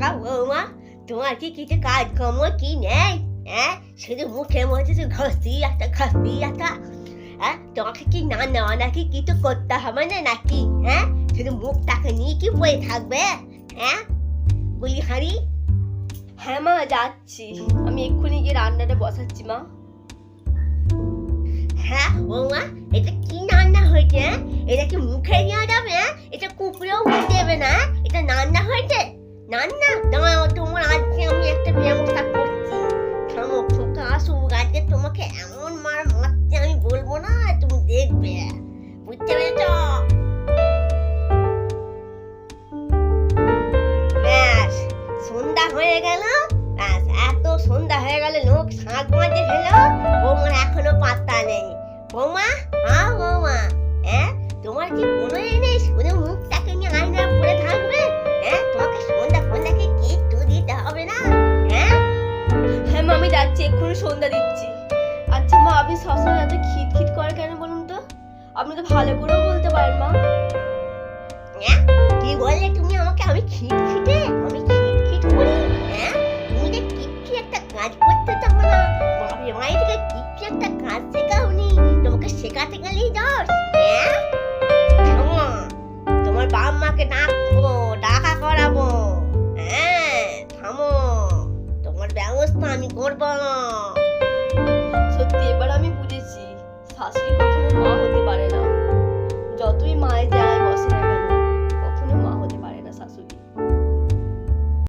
বৌমা, তোমার কি কিছু কাজকর্ম কি নেই? হ্যাঁ? শুধু মধ্যে হ্যাঁ? তোমাকে কি না নেওয়া নাকি কিছু করতে হবে না নাকি? হ্যাঁ? শুধু মুখটাকে নিয়ে কি বয়ে থাকবে? হ্যাঁ? বলি হ্যাঁ মা, যাচ্ছি। আমি এক্ষুনি গিয়ে রান্নাটা বসাচ্ছি মা। হ্যাঁ বৌমা, এটা কি রান্না হয়েছে? হ্যাঁ? এটা কি মুখে নেওয়া যাবে? এটা কুকুরেও দেবে না? এটা রান্না হয়েছে? রান্না দাঁড়াও তোমার আজকে আমি একটা ব্যবস্থা করছি। থামো, খোকা আজকে তোমাকে এমন মার মারতে আমি বলব না, তুমি দেখবে। বুঝতে পেরেছ? ব্যাস, সন্ধ্যা হয়ে গেল। ব্যাস, এত সন্ধ্যা হয়ে গেল, লোক শাঁখ মাঝে ফেলো বৌমার এখনও পাত্তা নেই। যাচ্ছি এক্ষুনি সন্ধ্যা দিচ্ছি। আচ্ছা মা, আপনি সবসময় এত খিট খিট করে কেন বলুন তো? আপনি তো ভালো করেও বলতে পারেন মা। হ্যাঁ? কি বললে তুমি আমাকে? আমি খিট খিটে আমি খিট খিট করি? হ্যাঁ? তুমি যে কিচ্ছু একটা কাজ করতে চাও না বাপরে মায়ের থেকে কিচ্ছু একটা কাজ শেখাওনি? তোমাকে শেখাতে গেলেই দোষ আমি করব